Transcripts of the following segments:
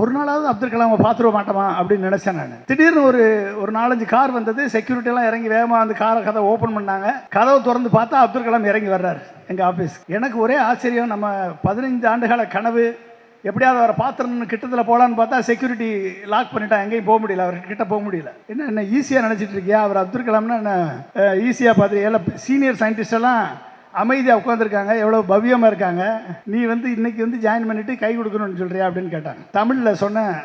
ஒரு நாளாவது அப்துல் கலாமை பார்த்துட மாட்டோமா அப்படின்னு நினச்சேன் நான். திடீர்னு ஒரு ஒரு நாலஞ்சு கார் வந்தது செக்யூரிட்டி எல்லாம் இறங்கி வேகமாக அந்த காரை கதை ஓப்பன் பண்ணாங்க. கதவை திறந்து பார்த்தா அப்துல் கலாம் இறங்கி வர்றாரு எங்கள் ஆஃபீஸ் எனக்கு ஒரே ஆச்சரியம் நம்ம பதினைந்து ஆண்டுகால கனவு எப்படியாவது அவரை பாத்திரம்னு கிட்டத்தில் போகலான்னு பார்த்தா செக்யூரிட்டி லாக் பண்ணிட்டான். எங்கேயும் போக முடியல அவர் கிட்ட போக முடியல. என்ன என்ன ஈஸியாக நினச்சிட்டு இருக்கியா? அவர் அப்துல் கலாம்னா என்ன ஈஸியாக பார்த்து எல்லாம் சீனியர் சயின்டிஸ்டெல்லாம் அமைதியாக உட்காந்துருக்காங்க எவ்வளோ பவ்யமாக இருக்காங்க. நீ வந்து இன்னைக்கு வந்து ஜாயின் பண்ணிவிட்டு கை கொடுக்கணும்னு சொல்கிறியா அப்படின்னு கேட்டாங்க. தமிழில் சொன்னேன்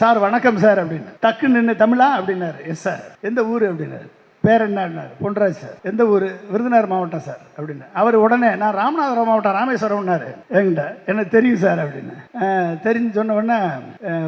சார் வணக்கம் சார் அப்படின்னு. டக்குன்னு நின்று தமிழா? அப்படின்னாரு. எஸ் சார் எந்த ஊர்? அப்படின்னாரு. பேர் என்னார் பொன்ராஜ் சார் எந்த ஊர்? விருதுநகர் மாவட்டம் சார் அப்படின்னு. அவர் உடனே நான் ராமநாதபுரம் மாவட்டம் ராமேஸ்வரம்னாரு என்கிட்ட எனக்கு தெரியும் சார் அப்படின்னு. தெரிஞ்சு சொன்ன உடனே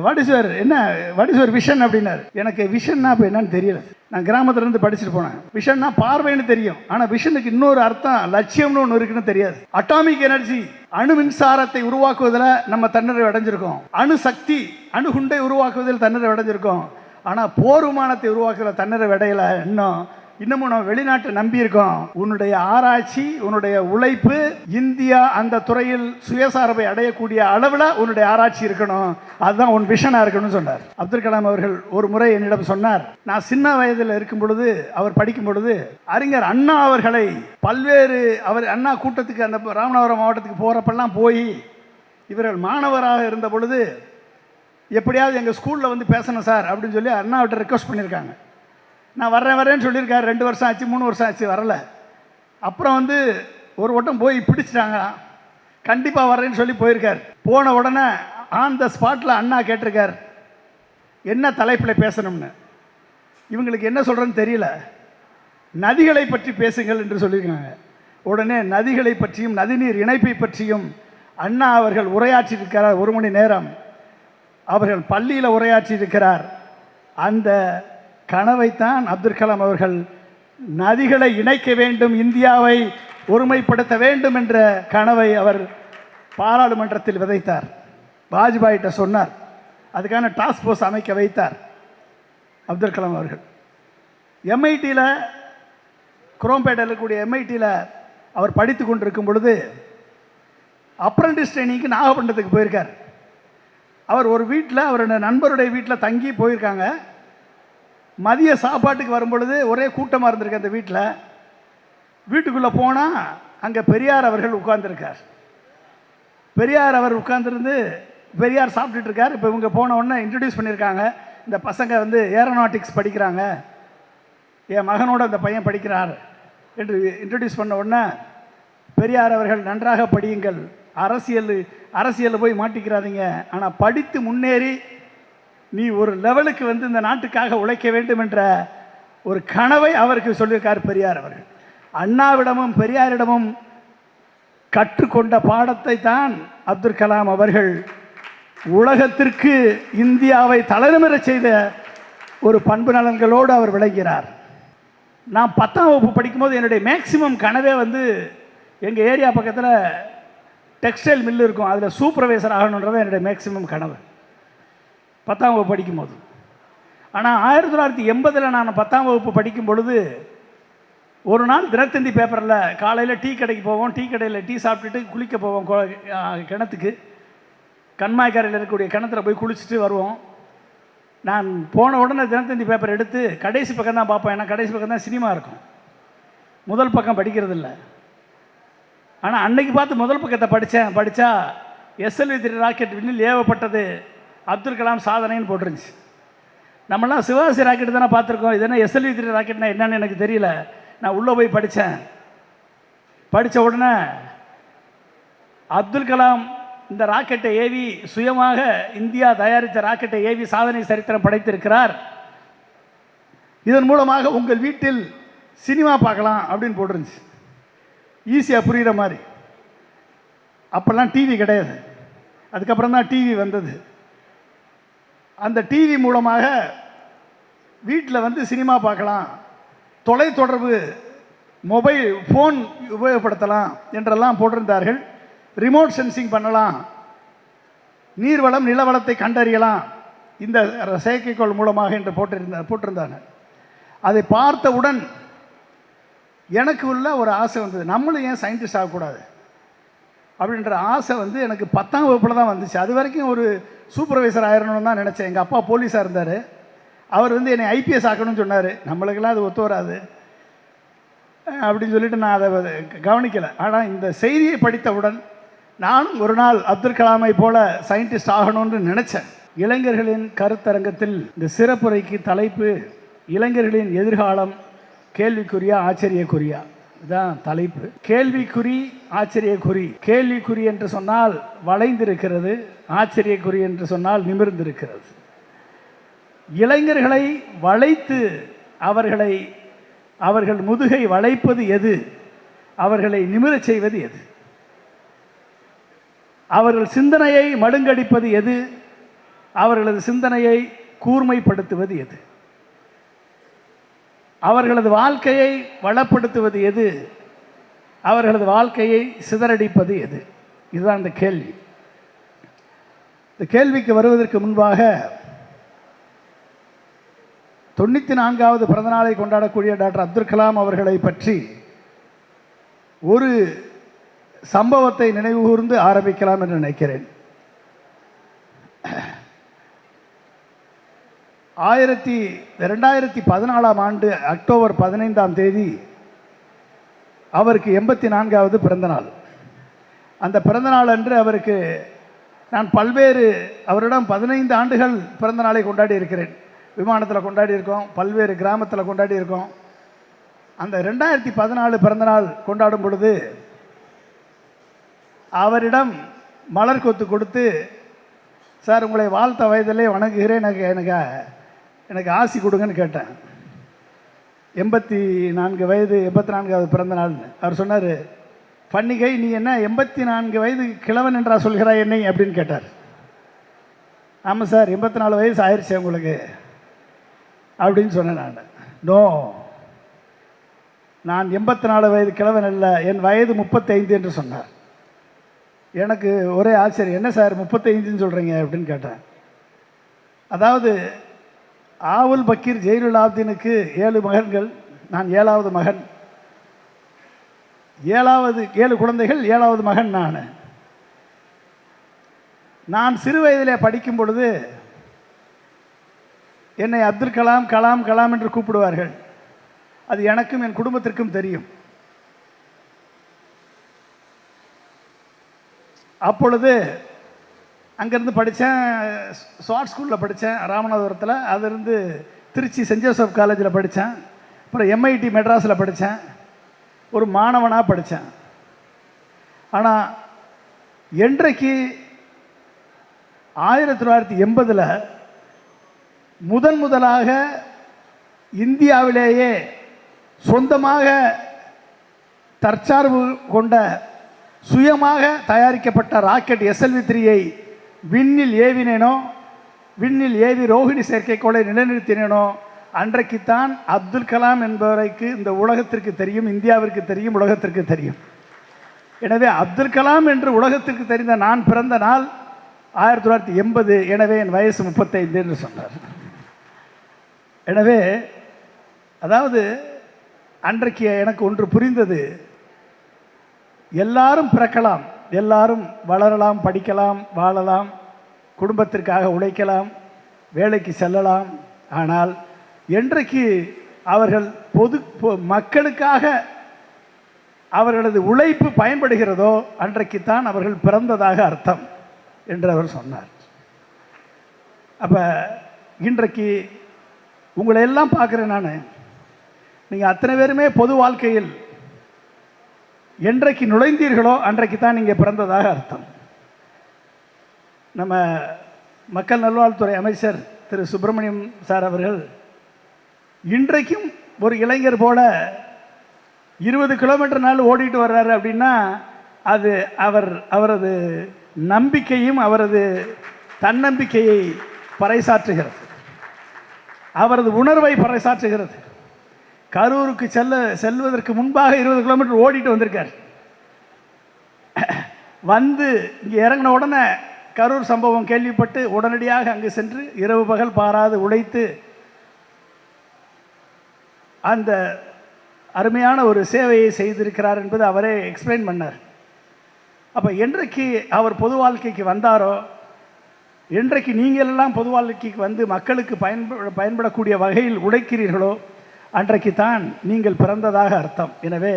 வாட் இஸ் யுவர் என்ன வாட் இஸ் யுவர் விஷன் அப்படின்னாரு. எனக்கு விஷன்னா இப்போ என்னன்னு தெரியல நான் கிராமத்துலேருந்து படிச்சுட்டு போனேன். விஷன்னா பார்வைன்னு தெரியும். ஆனால் விஷனுக்கு இன்னொரு அர்த்தம் லட்சியம்னு ஒன்று இருக்குன்னு தெரியாது. அட்டாமிக் எனர்ஜி அணு மின்சாரத்தை உருவாக்குவதில் நம்ம தன்னிறை அடைஞ்சிருக்கோம். அணு சக்தி அணு குண்டை உருவாக்குவதில் தன்னிறை அடைஞ்சிருக்கோம். ஆனால் போர் விமானத்தை உருவாக்குற தன்னிறை விடையில இன்னும் இன்னமும் நம்ம வெளிநாட்டை நம்பியிருக்கோம். உன்னுடைய ஆராய்ச்சி உன்னுடைய உழைப்பு இந்தியா அந்த துறையில் சுயசார்பை அடையக்கூடிய அளவில் உன்னுடைய ஆராய்ச்சி இருக்கணும். அதுதான் உன் விஷனாக இருக்கணும்னு சொன்னார். அப்துல் கலாம் அவர்கள் ஒரு முறை என்னிடம் சொன்னார் நான் சின்ன வயதில் இருக்கும் பொழுது அவர் படிக்கும் பொழுது அறிஞர் அண்ணா அவர்களை பல்வேறு அவர் அண்ணா கூட்டத்துக்கு அந்த ராமநாதபுரம் மாவட்டத்துக்கு போகிறப்பெல்லாம் போய் இவர்கள் மாணவராக இருந்த பொழுது எப்படியாவது எங்கள் ஸ்கூலில் வந்து பேசணும் சார் அப்படின்னு சொல்லி அண்ணாவிட்ட ரிக்வஸ்ட் பண்ணியிருக்காங்க. நான் வர்றேன் வரேன்னு சொல்லியிருக்காரு. ரெண்டு வருஷம் ஆச்சு மூணு வருஷம் ஆச்சு வரல. அப்புறம் வந்து ஒரு வட்டம் போய் பிடிச்சிட்டாங்க கண்டிப்பாக வர்றேன்னு சொல்லி போயிருக்கார். போன உடனே ஆன் த ஸ்பாட்டில் அண்ணா கேட்டிருக்கார். என்ன தலைப்பில் பேசணும்னு. இவங்களுக்கு என்ன சொல்கிறேன்னு தெரியல. நதிகளை பற்றி பேசுங்கள் என்று சொல்லியிருக்காங்க. உடனே நதிகளை பற்றியும் நதிநீர் இணைப்பை பற்றியும் அண்ணா அவர்கள் உரையாற்றியிருக்கிறார் ஒரு மணி நேரம். அவர்கள் பள்ளியில் உரையாற்றியிருக்கிறார். அந்த கனவைத்தான் அப்துல் கலாம் அவர்கள் நதிகளை இணைக்க வேண்டும் இந்தியாவை ஒருமைப்படுத்த வேண்டும் என்ற கனவை அவர் பாராளுமன்றத்தில் விதைத்தார். வாஜ்பாயிட்ட சொன்னார். அதுக்கான டாஸ்க் ஃபோர்ஸ் அமைக்க வைத்தார் அப்துல் கலாம் அவர்கள். எம்ஐடியில் குரோம்பேட்டில் இருக்கக்கூடிய எம்ஐடியில் அவர் படித்து கொண்டிருக்கும் பொழுது அப்ரண்டிஸ் ட்ரைனிங்க்கு நாகப்பட்டினத்துக்கு போயிருக்கார். அவர் ஒரு வீட்டில் அவருடைய நண்பருடைய வீட்டில் தங்கி போயிருக்காங்க. மதிய சாப்பாட்டுக்கு வரும்பொழுது ஒரே கூட்டமாக இருந்திருக்கு அந்த வீட்டில் வீட்டுக்குள்ளே போனால் அங்கே பெரியார் அவர்கள் உட்கார்ந்துருக்கார். பெரியார் அவர் உட்கார்ந்துருந்து பெரியார் சாப்பிட்டுட்டு இருக்கார். இப்போ இவங்க போன உடனே இன்ட்ரடியூஸ் பண்ணியிருக்காங்க. இந்த பசங்க வந்து ஏரோநாட்டிக்ஸ் படிக்கிறாங்க. என் மகனோட அந்த பையன் படிக்கிறார் என்று இன்ட்ரடியூஸ் பண்ண உடனே பெரியார் அவர்கள் நன்றாக படியுங்கள். அரசியல் அரசியலில் போய் மாட்டிக்கிறாதீங்க. ஆனால் படித்து முன்னேறி நீ ஒரு லெவலுக்கு வந்து இந்த நாட்டுக்காக உழைக்க வேண்டும் என்ற ஒரு கனவை அவருக்கு சொல்லியிருக்கார் பெரியார் அவர்கள். அண்ணாவிடமும் பெரியாரிடமும் கற்றுக்கொண்ட பாடத்தை தான் அப்துல் கலாம் அவர்கள் உலகத்திற்கு இந்தியாவை தலைநிமிரச் செய்த ஒரு பண்பு நலன்களோடு அவர் விளங்கிறார் நான் பத்தாம் வகுப்பு படிக்கும்போது என்னுடைய மேக்சிமம் கனவே வந்து எங்கள் ஏரியா பக்கத்தில் டெக்ஸ்டைல் மில்லு இருக்கும். அதில் சூப்பர்வைசர் ஆகணுன்றது என்னுடைய மேக்சிமம் கனவு. பத்தாம் வகுப்பு படிக்கும்போது. ஆனால் ஆயிரத்தி தொள்ளாயிரத்தி எண்பதில் நான் பத்தாம் வகுப்பு படிக்கும் பொழுது ஒரு நாள் தினத்தந்தி பேப்பரில் காலையில் டீ கடைக்கு போவோம் டீ கடையில் டீ சாப்பிட்டுட்டு குளிக்க போவோம் கிணத்துக்கு. கண்மாய்க்காரையில் இருக்கக்கூடிய கிணத்துல போய் குளிச்சுட்டு வருவோம். நான் போன உடனே தினத்தந்தி பேப்பர் எடுத்து கடைசி பக்கம் தான் பார்ப்பேன். ஏன்னா கடைசி பக்கம் தான் சினிமா இருக்கும். முதல் பக்கம் படிக்கிறது இல்லை ஆனால் அன்னைக்கு பார்த்து முதல் பக்கத்தை படித்தேன் படித்தா எஸ்எல்வி திரு ராக்கெட் விண்ணில் ஏவப்பட்டது. அப்துல் கலாம் சாதனைன்னு போட்டுருந்துச்சு. நம்மளாம் சிவாசி ராக்கெட் தானே பார்த்துருக்கோம். இது என்ன எஸ்எல்வி த்ரீ ராக்கெட்னா என்னன்னு எனக்கு தெரியல. நான் உள்ளே போய் படித்தேன். படித்த உடனே அப்துல் கலாம் இந்த ராக்கெட்டை ஏவி சுயமாக இந்தியா தயாரித்த ராக்கெட்டை ஏவி சாதனை சரித்திரம் படைத்திருக்கிறார். இதன் மூலமாக உங்கள் வீட்டில் சினிமா பார்க்கலாம் அப்படின்னு போட்டுருந்துச்சு. ஈஸியாக புரிகிற மாதிரி. அப்போல்லாம் டிவி கிடையாது. அதுக்கப்புறம் தான் டிவி வந்தது. அந்த டிவி மூலமாக வீட்டில் வந்து சினிமா பார்க்கலாம் தொலைத்தொடர்பு மொபைல் ஃபோன் உபயோகப்படுத்தலாம் என்றெல்லாம் போட்டிருந்தார்கள். ரிமோட் சென்சிங் பண்ணலாம். நீர்வளம் நிலவளத்தை கண்டறியலாம். இந்த செயற்கைக்கோள் மூலமாக என்று போட்டிருந்த போட்டிருந்தாங்க. அதை பார்த்தவுடன் எனக்கு உள்ள ஒரு ஆசை வந்தது. நம்மளும் ஏன் சயின்டிஸ்ட் ஆகக்கூடாது? அப்படின்ற ஆசை வந்து எனக்கு பத்தாம் வகுப்பில் தான் வந்துச்சு. அது வரைக்கும் ஒரு சூப்பர்வைசர் ஆயிரணும்னு தான் நினச்சேன். எங்கள் அப்பா போலீஸாக இருந்தார். அவர் வந்து என்னை ஐபிஎஸ் ஆக்கணும்னு சொன்னார். நம்மளுக்கெல்லாம் அது ஒத்து வராது. அப்படின்னு சொல்லிட்டு நான் அதை கவனிக்கலை. ஆனால் இந்த செய்தியை படித்தவுடன் நானும் ஒரு நாள் அப்துல் கலாமை போல சயின்டிஸ்ட் ஆகணும்னு நினச்சேன். இளைஞர்களின் கருத்தரங்கத்தில் இந்த சிறப்புரைக்கு தலைப்பு இளைஞர்களின் எதிர்காலம் கேள்விக்குறியா ஆச்சரியக்குரியா இதான் தலைப்பு. கேள்விக்குறி ஆச்சரியக்குறி. கேள்விக்குறி என்று சொன்னால் வளைந்திருக்கிறது ஆச்சரியக்குறி என்று சொன்னால் நிமிர்ந்திருக்கிறது. இளைஞர்களை வளைத்து அவர்களை அவர்கள் முதுகை வளைப்பது எது? அவர்களை நிமிரச் செய்வது எது? அவர்கள் சிந்தனையை மடுங்கடிப்பது எது? அவர்களது சிந்தனையை கூர்மைப்படுத்துவது எது? அவர்களது வாழ்க்கையை வளப்படுத்துவது எது? அவர்களது வாழ்க்கையை சிதறடிப்பது எது? இதுதான் இந்த கேள்வி. இந்த கேள்விக்கு வருவதற்கு முன்பாக தொண்ணூற்றி நான்காவது பிறந்தநாளை கொண்டாடக்கூடிய டாக்டர் அப்துல் கலாம் அவர்களை பற்றி ஒரு சம்பவத்தை நினைவுகூர்ந்து ஆரம்பிக்கலாம் என்று நினைக்கிறேன். ஆயிரத்தி ரெண்டாயிரத்தி பதினாலாம் ஆண்டு அக்டோபர் பதினைந்தாம் தேதி அவருக்கு எண்பத்தி நான்காவது பிறந்தநாள் அந்த பிறந்தநாள் அன்று அவருக்கு நான் பல்வேறு அவரிடம் பதினைந்து ஆண்டுகள் பிறந்த நாளை கொண்டாடி இருக்கிறேன். விமானத்தில் கொண்டாடி இருக்கோம் பல்வேறு கிராமத்தில் கொண்டாடி இருக்கோம். அந்த ரெண்டாயிரத்தி பதினாலு பிறந்தநாள் கொண்டாடும் பொழுது அவரிடம் மலர் கொத்து கொடுத்து சார் உங்களை வாழ்த்த வயதிலே வணங்குகிறேன் எனக்கு எனக்கு எனக்கு ஆசி கொடுங்கன்னு கேட்டேன். எண்பத்தி நான்கு வயது எண்பத்தி நான்காவது பிறந்த நாள்னு அவர் சொன்னார் பன்னிகை நீ என்ன எண்பத்தி நான்கு வயது கிழவன் என்றா சொல்கிறாய் என்னை? அப்படின்னு கேட்டார். ஆமாம் சார் எண்பத்தி நாலு வயசு ஆயிடுச்சு உங்களுக்கு. அப்படின்னு சொன்னேன் நான். நோ நான் எண்பத்தி நாலு வயது கிழவன் அல்ல என் வயது முப்பத்தைந்து என்று சொன்னார். எனக்கு ஒரே ஆச்சரியம் என்ன சார் முப்பத்தைந்துன்னு சொல்கிறீங்க அப்படின்னு கேட்டேன். அதாவது ஆவுல் பக்கீர் ஜெயிலுல் ஆப்தீனுக்கு ஏழு மகன்கள் நான் ஏழாவது மகன். ஏழாவது ஏழு குழந்தைகள் ஏழாவது மகன் நான். நான் சிறு வயதிலே படிக்கும் பொழுது என்னை அப்துல் கலாம் கலாம் கலாம் என்று கூப்பிடுவார்கள். அது எனக்கும் என் குடும்பத்திற்கும் தெரியும். அப்பொழுது அங்கேருந்து படித்தேன் ஸ்வாட் ஸ்கூலில் படித்தேன் ராமநாதபுரத்தில். அதுலேருந்து திருச்சி சென்ட் ஜோசப் காலேஜில் படித்தேன். அப்புறம் எம்ஐடி மெட்ராஸில் படித்தேன். ஒரு மாணவனாக படித்தேன். ஆனால் என்றைக்கு ஆயிரத்தி தொள்ளாயிரத்தி எண்பதில் முதன் முதலாக இந்தியாவிலேயே சொந்தமாக தற்சார்பு கொண்ட சுயமாக தயாரிக்கப்பட்ட ராக்கெட் எஸ்எல்வி த்ரீயை விண்ணில் ஏவினேனோ விண்ணில் ஏவி ரோஹிணி செயற்கைக்கோளை நிலைநிறுத்தினேனோ அன்றைக்குத்தான் அப்துல் கலாம் என்பவரைக்கு இந்த உலகத்திற்கு தெரியும் இந்தியாவிற்கு தெரியும் உலகத்திற்கு தெரியும். எனவே அப்துல் கலாம் என்று உலகத்திற்கு தெரிந்த நான் பிறந்த நாள் ஆயிரத்தி தொள்ளாயிரத்தி எண்பது எனவே என் வயசு முப்பத்தைந்து என்று சொன்னார். எனவே அதாவது அன்றைக்கு எனக்கு ஒன்று புரிந்தது எல்லாரும் பிறக்கலாம். எல்லாரும் வளரலாம் படிக்கலாம் வாழலாம் குடும்பத்திற்காக உழைக்கலாம் வேலைக்கு செல்லலாம். ஆனால் என்றைக்கு அவர்கள் பொது பொ- மக்களுக்காக அவர்களது உழைப்பு பயன்படுகிறதோ அன்றைக்குத்தான் அவர்கள் பிறந்ததாக அர்த்தம் என்று அவர் சொன்னார். அப்போ இன்றைக்கு உங்களை எல்லாம் பார்க்குறேன் நான். நீங்கள் அத்தனை பேருமே பொது வாழ்க்கையில் என்றைக்கு நுழைந்தீர்களோ அன்றைக்கு தான் நீங்கள் பிறந்ததாக அர்த்தம். நம்ம மக்கள் நல்வாழ்வுத்துறை அமைச்சர் திரு சுப்பிரமணியம் சார் அவர்கள் இன்றைக்கும் ஒரு இளைஞர் போல இருபது கிலோமீட்டர் நாள் ஓடிட்டு வர்றாரு அப்படின்னா அது அவர் அவரது நம்பிக்கையும் அவரது தன்னம்பிக்கையை பறைசாற்றுகிறது. அவரது உணர்வை பறைசாற்றுகிறது. கரூருக்கு செல்ல செல்வதற்கு முன்பாக இருபது கிலோமீட்டர் ஓடிட்டு வந்திருக்கார். வந்து இங்கே இறங்கின உடனே கரூர் சம்பவம் கேள்விப்பட்டு உடனடியாக அங்கு சென்று இரவு பகல் பாராது உழைத்து அந்த அருமையான ஒரு சேவையை செய்திருக்கிறார் என்பது அவரே எக்ஸ்பிளைன் பண்ணார். அப்போ என்றைக்கு அவர் பொது வாழ்க்கைக்கு வந்தாரோ என்றைக்கு நீங்களெல்லாம் பொது வாழ்க்கைக்கு வந்து மக்களுக்கு பயன்பட பயன்படக்கூடிய வகையில் உழைக்கிறீர்களோ அன்றைக்கு தான் நீங்கள் பிறந்ததாக அர்த்தம். எனவே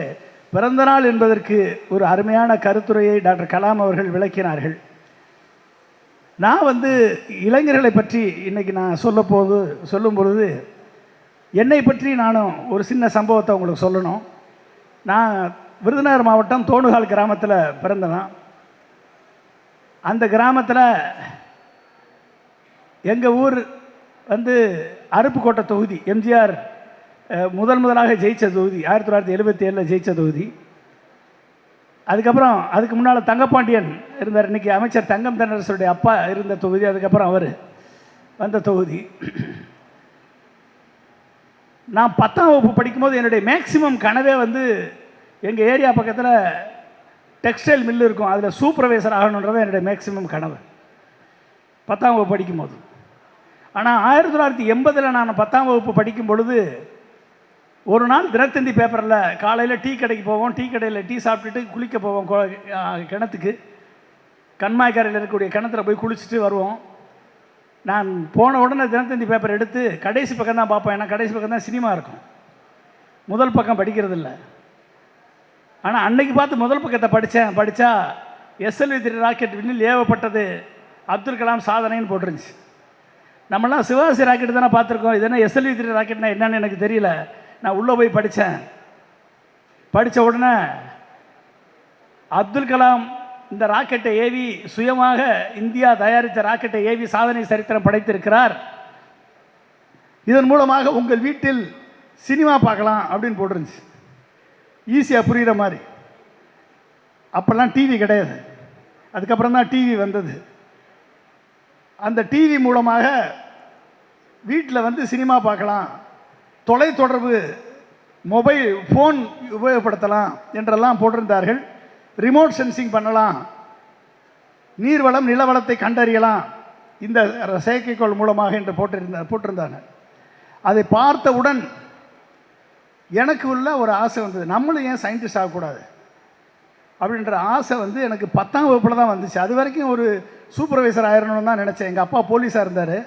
பிறந்த நாள் என்பதற்கு ஒரு அருமையான கருத்துரையை டாக்டர் கலாம் அவர்கள் விளக்கினார்கள். நான் வந்து இளைஞர்களை பற்றி இன்னைக்கு நான் சொல்ல போது சொல்லும் பொழுது என்னை பற்றி நானும் ஒரு சின்ன சம்பவத்தை உங்களுக்கு சொல்லணும். நான் விருதுநகர் மாவட்டம் தோணுகால் கிராமத்தில் பிறந்தவன். அந்த கிராமத்தில் எங்கள் ஊர் வந்து அருப்புக்கோட்டை தொகுதி எம்ஜிஆர் முதல் முதலாக ஜெயித்த தொகுதி ஆயிரத்தி தொள்ளாயிரத்தி எழுபத்தி ஏழில் ஜெயிச்ச தொகுதி. அதுக்கப்புறம் அதுக்கு முன்னால் தங்கப்பாண்டியன் இருந்தார். இன்னைக்கு அமைச்சர் தங்கம் தென்னரசுடைய அப்பா இருந்த தொகுதி அதுக்கப்புறம் அவர் வந்த தொகுதி. நான் பத்தாம் வகுப்பு படிக்கும்போது என்னுடைய மேக்சிமம் கனவே வந்து எங்கள் ஏரியா பக்கத்தில் டெக்ஸ்டைல் மில் இருக்கும். அதில் சூப்பர்வைசர் ஆகணுன்றது என்னுடைய மேக்சிமம் கனவு. பத்தாம் வகுப்பு படிக்கும்போது. ஆனால் ஆயிரத்தி தொள்ளாயிரத்தி எண்பதில் நான் பத்தாம் வகுப்பு படிக்கும் பொழுது ஒரு நாள் தினத்தந்தி பேப்பரில் காலையில் டீ கடைக்கு போவோம். டீ கடையில் டீ சாப்பிட்டுட்டு குளிக்க போவோம் கோ- கிணத்துக்கு. கண்மாய்க்கரையில் இருக்கக்கூடிய கிணத்துல போய் குளிச்சுட்டு வருவோம். நான் போன உடனே தினத்தந்தி பேப்பர் எடுத்து கடைசி பக்கம் தான் பார்ப்பேன். ஏன்னா கடைசி பக்கம் தான் சினிமா இருக்கும். முதல் பக்கம் படிக்கிறது இல்லை. ஆனால் அன்னைக்கு பார்த்து முதல் பக்கத்தை படித்தேன் படித்தா எஸ்எல்வி த்ரீ ராக்கெட் விண்ணில் ஏவப்பட்டது அப்துல் கலாம் சாதனைன்னு போட்டிருந்துச்சு. நம்மலாம் சிவாசி ராக்கெட் தானே பார்த்துருக்கோம். இது என்ன எஸ்எல்வி த்ரீ ராக்கெட்னா என்னன்னு எனக்கு தெரியல. நான் உள்ளே போய் படித்தேன் படித்த உடனே அப்துல் கலாம் இந்த ராக்கெட்டை ஏவி சுயமாக இந்தியா தயாரித்த ராக்கெட்டை ஏவி சாதனை சரித்திரம் படைத்திருக்கிறார். இதன் மூலமாக உங்கள் வீட்டில் சினிமா பார்க்கலாம் அப்படின்னு போட்டிருந்துச்சு. ஈஸியாக புரிகிற மாதிரி. அப்போல்லாம் டிவி கிடையாது. அதுக்கப்புறம் தான் டிவி வந்தது. அந்த டிவி மூலமாக வீட்டில் வந்து சினிமா பார்க்கலாம் தொலைத்தொடர்பு மொபைல் ஃபோன் உபயோகப்படுத்தலாம் என்றெல்லாம் போட்டிருந்தார்கள். ரிமோட் சென்சிங் பண்ணலாம். நீர்வளம் நிலவளத்தை கண்டறியலாம். இந்த செயற்கைக்கோள் மூலமாக என்று போட்டிருந்த போட்டிருந்தாங்க. அதை பார்த்தவுடன் எனக்கு உள்ள ஒரு ஆசை வந்தது. நம்மளும் ஏன் சயின்டிஸ்ட் ஆகக்கூடாது? அப்படின்ற ஆசை வந்து எனக்கு பத்தாம் வகுப்பில் தான் வந்துச்சு. அது வரைக்கும் ஒரு சூப்பர்வைசர் ஆயிரணும்னு தான் நினச்சேன். எங்கள் அப்பா போலீஸாக இருந்தார்.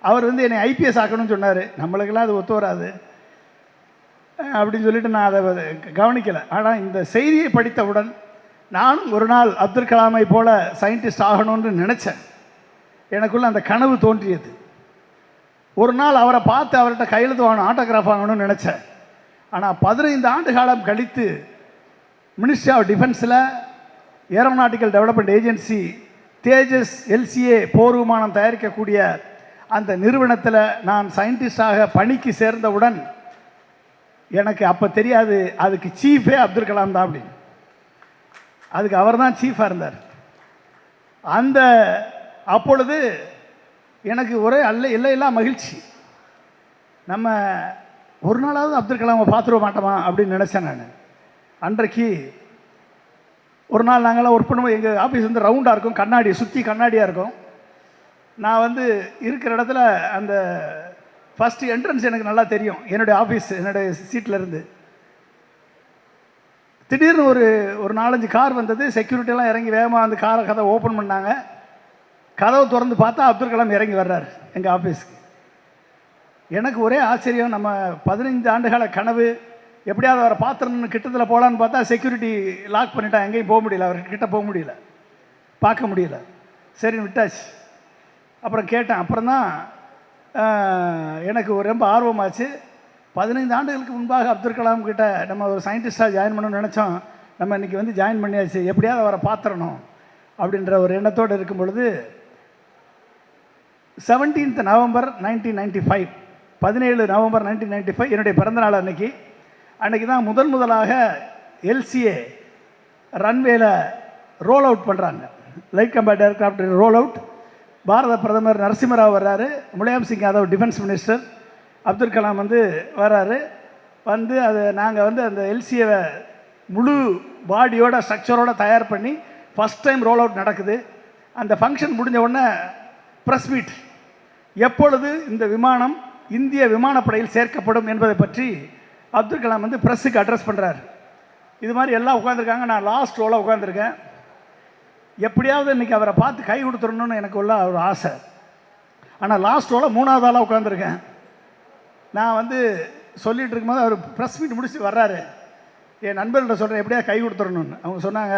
அவர் வந்து என்னை ஐபிஎஸ் ஆக்கணும்னு சொன்னார். நம்மளுக்கெல்லாம் அது ஒத்து வராது. அப்படின்னு சொல்லிட்டு நான் அதை கவனிக்கலை. ஆனால் இந்த செய்தியை படித்தவுடன் நானும் ஒரு நாள் அப்துல் கலாமை போல சயின்டிஸ்ட் ஆகணும்னு நினச்சேன். எனக்குள்ள அந்த கனவு தோன்றியது. ஒரு நாள் அவரை பார்த்து அவர்கிட்ட கையெழுத்து வாங்கணும் ஆட்டோகிராஃப் வாங்கணும்னு நினச்சேன். ஆனால் பதினைந்து ஆண்டு காலம் கழித்து ministry of டிஃபென்ஸில் aeronautical development agency Tejas LCA போர் விமானம் தயாரிக்கக்கூடிய அந்த நிறுவனத்தில் நான் சயின்டிஸ்டாக பணிக்கு சேர்ந்தவுடன் எனக்கு அப்போ தெரியாது அதுக்கு சீஃபே அப்துல் கலாம் தான் அப்படின்னு. அதுக்கு அவர் தான் சீஃபாக இருந்தார். அந்த அப்பொழுது எனக்கு ஒரே அல்ல இல்லையில்லா மகிழ்ச்சி. நம்ம ஒரு நாளாவது அப்துல் கலாமை பார்த்துட மாட்டோமா அப்படின்னு நினச்சேன் நான். அன்றைக்கு ஒரு நாள் நாங்களாம் ஒர்க் பண்ணும்போது எங்கள் ஆஃபீஸ் வந்து ரவுண்டாக இருக்கும் கண்ணாடி சுற்றி கண்ணாடியாக இருக்கும். நான் வந்து இருக்கிற இடத்துல அந்த ஃபஸ்ட்டு என்ட்ரன்ஸ் எனக்கு நல்லா தெரியும். என்னுடைய ஆஃபீஸ் என்னுடைய சீட்டில் இருந்து. திடீர்னு ஒரு ஒரு நாலஞ்சு கார் வந்தது. செக்யூரிட்டிலாம் இறங்கி வேகமாக அந்த காரை கதை ஓப்பன் பண்ணாங்க. கதவை திறந்து பார்த்தா அப்துல் கலாம் இறங்கி வர்றார் எங்கள் ஆஃபீஸ்க்கு எனக்கு ஒரே ஆச்சரியம். நம்ம பதினைஞ்சு ஆண்டுகால கனவு எப்படியாவது அவரை பாத்திரம்னு கிட்டத்தில் போகலான்னு பார்த்தா செக்யூரிட்டி லாக் பண்ணிட்டான். எங்கேயும் போக முடியல. அவர்கிட்ட போக முடியல. பார்க்க முடியல. சரின்னு விட்டாச்சு. அப்புறம் கேட்டேன். அப்புறம் தான் எனக்கு ஒரு ரொம்ப ஆர்வமாச்சு. பதினைந்து ஆண்டுகளுக்கு முன்பாக அப்துல் கலாம் கிட்ட நம்ம ஒரு சயின்டிஸ்டாக ஜாயின் பண்ணணும்னு நினச்சோம். நம்ம இன்றைக்கி வந்து ஜாயின் பண்ணியாச்சு. எப்படியாவது அவரை பார்த்துடணும் அப்படின்ற ஒரு எண்ணத்தோடு இருக்கும் பொழுது seventeenth November nineteen ninety five பதினேழு நவம்பர் நைன்டீன் நைன்டி ஃபைவ் என்னுடைய பிறந்தநாள் அன்னைக்கு அன்றைக்கி தான் முதல் முதலாக எல்சிஏ ரன்வேல ரோல் அவுட் பண்ணுறாங்க light combat aircraft roll out பாரத பிரதமர் நரசிம்மராவ் வர்றாரு. முலாயம் சிங் யாதவ் டிஃபென்ஸ் மினிஸ்டர் அப்துல் கலாம் வந்து வர்றாரு. வந்து அது நாங்கள் வந்து அந்த எல்சிஏவை முழு பாடியோட ஸ்ட்ரக்சரோட தயார் பண்ணி ஃபஸ்ட் டைம் ரோல் அவுட் நடக்குது. அந்த ஃபங்க்ஷன் முடிஞ்ச உடனே ப்ரெஸ் மீட் எப்பொழுது இந்த விமானம் இந்திய விமானப்படையில் சேர்க்கப்படும் என்பதை பற்றி அப்துல் கலாம் வந்து ப்ரெஸ்ஸுக்கு அட்ரஸ் பண்ணுறாரு இது மாதிரி எல்லாம் உட்காந்துருக்காங்க நான் லாஸ்ட் ரோலாக உட்காந்துருக்கேன் எப்படியாவது இன்றைக்கி அவரை பார்த்து கை கொடுத்துடணும்னு எனக்கு உள்ள ஒரு ஆசை. ஆனால் லாஸ்ட் மூணாவது ஆளாக உட்காந்துருக்கேன் நான் வந்து சொல்லிகிட்டு இருக்கும்போது அவர் ப்ரெஸ் மீட் முடிச்சு வர்றாரு. என் நண்பர்கள்ட்ட சொல்கிறேன் எப்படியா கை கொடுத்துடணும்னு. அவங்க சொன்னாங்க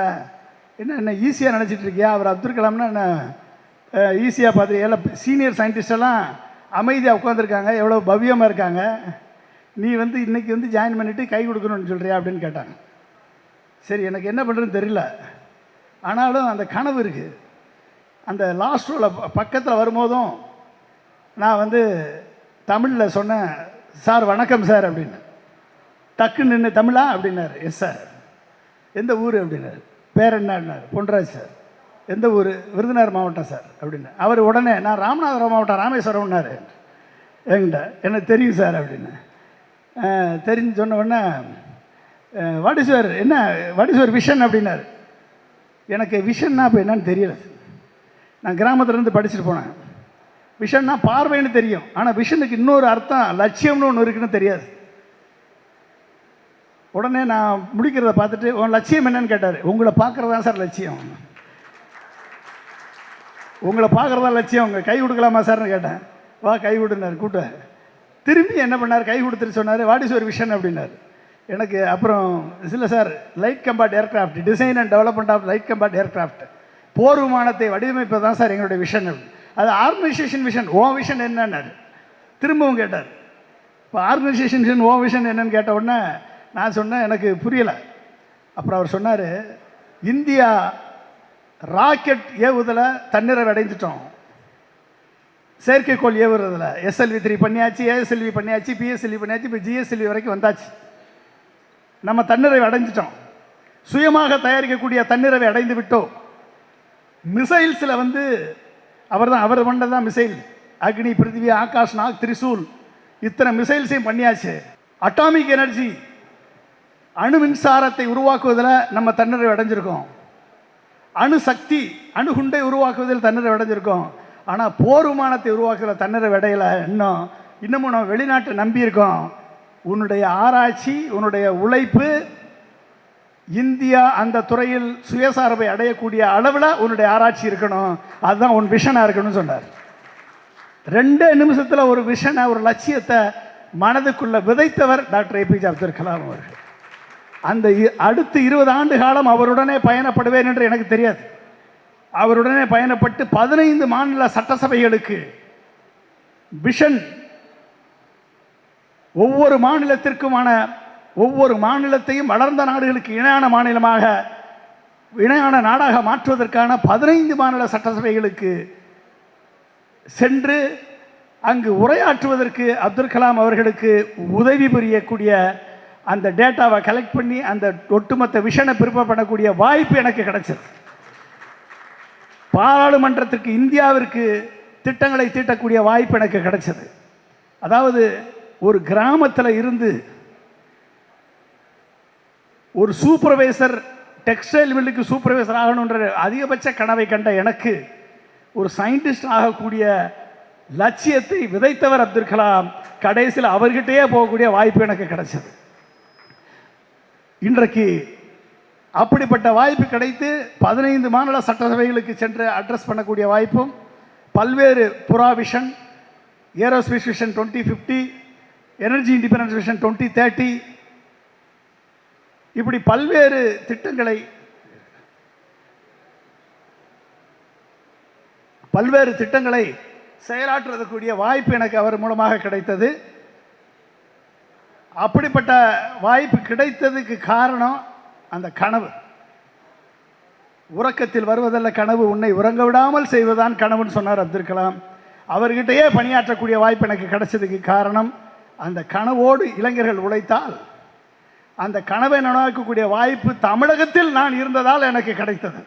என்ன என்ன ஈஸியாக நினச்சிட்டு இருக்கியா? அவர் அப்துல் கலாம்னா என்ன? ஈஸியாக பார்த்து எல்லாம் சீனியர் சயின்டிஸ்டெல்லாம் அமைதியாக உட்காந்துருக்காங்க எவ்வளோ பவ்யமாக இருக்காங்க. நீ வந்து இன்றைக்கி வந்து ஜாயின் பண்ணிவிட்டு கை கொடுக்கணும்னு சொல்கிறியா அப்படின்னு கேட்டாங்க. சரி எனக்கு என்ன பண்ணுறதுன்னு தெரியல. ஆனாலும் அந்த கனவு இருக்குது அந்த லாஸ்ட் ரோவில் பக்கத்தில் வரும்போதும் நான் வந்து தமிழில் சொன்னேன் சார் வணக்கம் சார் அப்படின்னு. டக்கு நின்று தமிழா? அப்படின்னாரு. Yes sir. எந்த ஊர்? அப்படின்னாரு. பேர் என்னன்னாரு பொன்ராஜ் சார். எந்த ஊர்? விருதுநகர் மாவட்டம் சார். அப்படின்னு. அவர் உடனே நான் ராமநாதபுரம் மாவட்டம் ராமேஸ்வரம்னார் என்கிட்ட எனக்கு தெரியும் சார் அப்படின்னு. தெரிஞ்சு சொன்ன உடனே வாட் இஸ் யுவர் என்ன வாட் இஸ் யுவர் விஷன் அப்படின்னாரு. எனக்கு விஷன்னா இப்போ என்னன்னு தெரியல. நான் கிராமத்துலேருந்து படிச்சுட்டு போனேன். விஷன்னா பார்வைன்னு தெரியும். ஆனால் விஷனுக்கு இன்னொரு அர்த்தம் லட்சியம்னு ஒன்று இருக்குன்னு தெரியாது. உடனே நான் முடிக்கிறத பார்த்துட்டு உன் லட்சியம் என்னன்னு கேட்டார். உங்களை பார்க்குறது தான் சார் லட்சியம்? உங்களை பார்க்குறதா லட்சியம். உங்கள் கை கொடுக்கலாமா சார்னு கேட்டேன். வா கை கொடுனார் கூட்ட திரும்பி என்ன பண்ணார்? கை கொடுத்துட்டு சொன்னார் வாட் இஸ் ஒரு விஷன்? அப்படின்னாரு. எனக்கு அப்புறம் இல்லை sir light combat aircraft design and development of light combat aircraft போர் விமானத்தை வடிவமைப்பது தான் சார் எங்களுடைய விஷன் அது ஆர்கனைசேஷன் விஷன் ஓ விஷன் என்னன்னாரு திரும்பவும் கேட்டார். இப்போ ஆர்கனைசேஷன் விஷன் ஓ விஷன் என்னன்னு கேட்ட உடனே நான் சொன்னேன் எனக்கு புரியலை. அப்புறம் அவர் சொன்னார் இந்தியா ராக்கெட் ஏவுதலை தன்னிறை அடைஞ்சிட்டோம் செயற்கைக்கோள் ஏவுறதில். எஸ்எல்வி த்ரீ பண்ணியாச்சு ஏஎஸ்எல்வி பண்ணியாச்சு பிஎஸ்எல்வி பண்ணியாச்சு இப்போ ஜிஎஸ்எல்வி வரைக்கும் வந்தாச்சு. நம்ம தன்னிறைவு அடைஞ்சிட்டோம். சுயமாக தயாரிக்கக்கூடிய தன்னிறைவை அடைந்து விட்டோம். மிசைல்ஸில் வந்து அவர் தான் அவர் பண்ணது தான் மிசைல். அக்னி பிருத்திவி ஆகாஷ் நாக் திரிசூல். இத்தனை மிசைல்ஸையும் பண்ணியாச்சு. அட்டாமிக் எனர்ஜி அணு மின்சாரத்தை உருவாக்குவதில் நம்ம தன்னிறைவு அடைஞ்சிருக்கோம். அணு சக்தி அணுகுண்டை உருவாக்குவதில் தன்னிறைவு அடைஞ்சிருக்கோம். ஆனால் போர் விமானத்தை உருவாக்குற தன்னிறைவு அடையலை. இன்னும் இன்னமும் நம்ம வெளிநாட்டை நம்பியிருக்கோம். உன்னுடைய ஆராய்ச்சி உன்னுடைய உழைப்பு இந்தியா அந்த துறையில் சுயசார்பை அடையக்கூடிய அளவில் உன்னுடைய ஆராய்ச்சி இருக்கணும். அதுதான் உன் விஷனாக இருக்கணும்னு சொன்னார். ரெண்டே நிமிஷத்தில் ஒரு விஷனை ஒரு லட்சியத்தை மனதுக்குள்ளே விதைத்தவர் டாக்டர் ஏபிஜே அப்துல் கலாம் அவர்கள். அந்த இ- இருபது ஆண்டு காலம் அவருடனே பயணப்படுவேன் என்று எனக்கு தெரியாது. அவருடனே பயணப்பட்டு பதினைந்து மாநில சட்டசபைகளுக்கு விஷன் ஒவ்வொரு மாநிலத்திற்குமான ஒவ்வொரு மாநிலத்தையும் வளர்ந்த நாடுகளுக்கு இணையான மாநிலமாக இணையான நாடாக மாற்றுவதற்கான பதினைந்து மாநில சட்டசபைகளுக்கு சென்று அங்கு உரையாற்றுவதற்கு அப்துல் கலாம் அவர்களுக்கு உதவி புரியக்கூடிய அந்த டேட்டாவை கலெக்ட் பண்ணி அந்த ஒட்டுமொத்த விஷனை பண்ணக்கூடிய வாய்ப்பு எனக்கு கிடைச்சது. பாராளுமன்றத்திற்கு இந்தியாவிற்கு திட்டங்களை தீட்டக்கூடிய வாய்ப்பு எனக்கு கிடைச்சது. அதாவது ஒரு கிராமத்தில் இருந்து ஒரு சூப்பர்வைசர் டெக்ஸ்டைல் மில்லுக்கு சூப்பர்வைசர் ஆகணுன்ற அதிகபட்ச கனவை கண்ட எனக்கு ஒரு சயின்டிஸ்ட் ஆகக்கூடிய லட்சியத்தை விதைத்தவர் அப்துல் கலாம் கடைசியில் அவர்கிட்டயே போகக்கூடிய வாய்ப்பு எனக்கு கிடைச்சது. இன்றைக்கு அப்படிப்பட்ட வாய்ப்பு கிடைத்து பதினைந்து மாநில சட்டசபைகளுக்கு சென்று அட்ரஸ் பண்ணக்கூடிய வாய்ப்பும் பல்வேறு PURA vision aerospace vision twenty fifty energy independence vision twenty thirty இப்படி பல்வேறு திட்டங்களை பல்வேறு திட்டங்களை செயலாற்றுவதற்குரிய வாய்ப்பு எனக்கு அவர் மூலமாக கிடைத்தது. அப்படிப்பட்ட வாய்ப்பு கிடைத்ததுக்கு காரணம் அந்த கனவு. உறக்கத்தில் வருவதல்ல கனவு உன்னை உறங்க விடாமல் செய்வதான் கனவுன்னு சொன்னார் அப்துல் கலாம். அவர்கிட்டயே பணியாற்றக்கூடிய வாய்ப்பு எனக்கு கிடைச்சதுக்கு காரணம் அந்த கனவோடு இளைஞர்கள் உழைத்தால் அந்த கனவை நனவாக்கக்கூடிய வாய்ப்பு தமிழகத்தில் நான் இருந்ததால் எனக்கு கிடைத்தது.